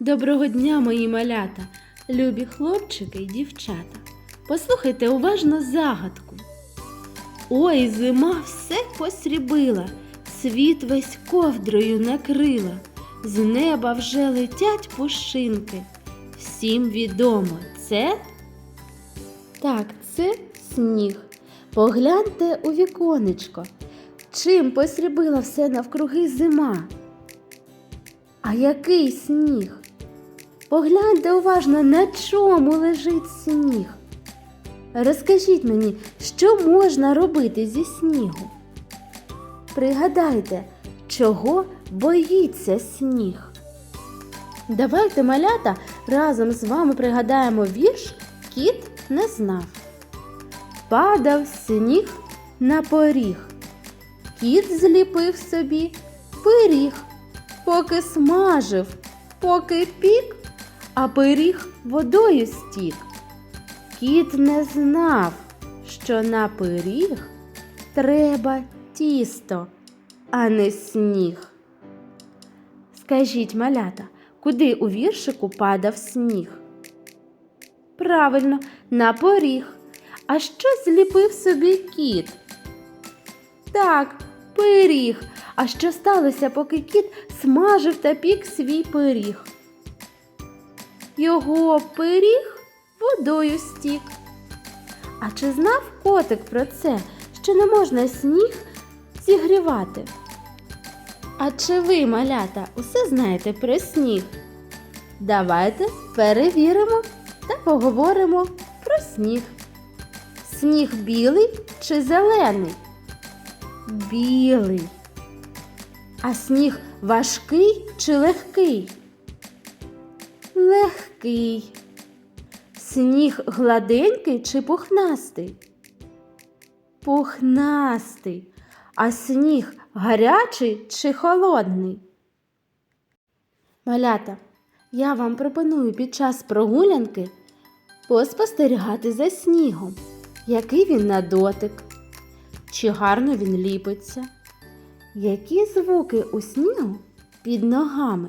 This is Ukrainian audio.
Доброго дня, мої малята, любі хлопчики й дівчата. Послухайте уважно загадку. Ой, зима все посрібила, світ весь ковдрою накрила, з неба вже летять пушинки. Всім відомо, це? Так, це сніг. Погляньте у віконечко. Чим посрібила все навкруги зима? А який сніг? Погляньте уважно, на чому лежить сніг. Розкажіть мені, що можна робити зі снігу? Пригадайте, чого боїться сніг. Давайте, малята, разом з вами пригадаємо вірш Кіт не знав. Падав сніг на поріг. Кіт зліпив собі пиріг, поки смажив, поки пік, а пиріг водою стік. Кіт не знав, що на пиріг треба тісто, а не сніг. Скажіть, малята, куди у віршику падав сніг? Правильно, на поріг. А що зліпив собі кіт? Так, пиріг. А що сталося, поки кіт смажив та пік свій пиріг? Його пиріг водою стік. А чи знав котик про це, що не можна сніг зігрівати? А чи ви, малята, усе знаєте про сніг? Давайте перевіримо та поговоримо про сніг. Сніг білий чи зелений? Білий. А сніг важкий чи легкий? Легкий. Сніг гладенький чи пухнастий? Пухнастий. А сніг гарячий чи холодний? Малята, я вам пропоную під час прогулянки поспостерігати за снігом, який він на дотик, чи гарно він ліпиться, які звуки у снігу під ногами.